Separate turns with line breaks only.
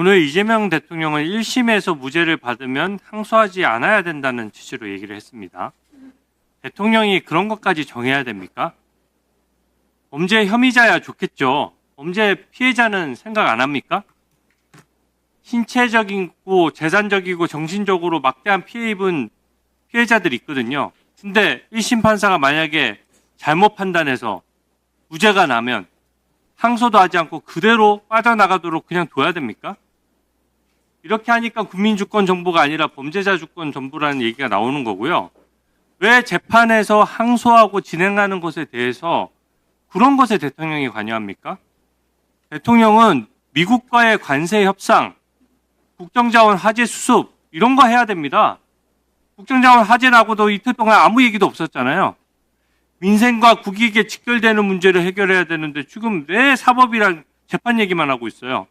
오늘 이재명 대통령은 1심에서 무죄를 받으면 항소하지 않아야 된다는 취지로 얘기를 했습니다. 대통령이 그런 것까지 정해야 됩니까? 범죄 혐의자야 좋겠죠. 범죄 피해자는 생각 안 합니까? 신체적이고 재산적이고 정신적으로 막대한 피해 입은 피해자들이 있거든요. 근데 1심 판사가 만약에 잘못 판단해서 무죄가 나면 항소도 하지 않고 그대로 빠져나가도록 그냥 둬야 됩니까? 이렇게 하니까 국민주권 정부가 아니라 범죄자 주권 정부라는 얘기가 나오는 거고요. 왜 재판에서 항소하고 진행하는 것에 대해서 그런 것에 대통령이 관여합니까? 대통령은 미국과의 관세 협상, 국정자원 화재 수습 이런 거 해야 됩니다. 국정자원 화재 나고도 이틀 동안 아무 얘기도 없었잖아요. 민생과 국익에 직결되는 문제를 해결해야 되는데 지금 왜 사법이랑 재판 얘기만 하고 있어요?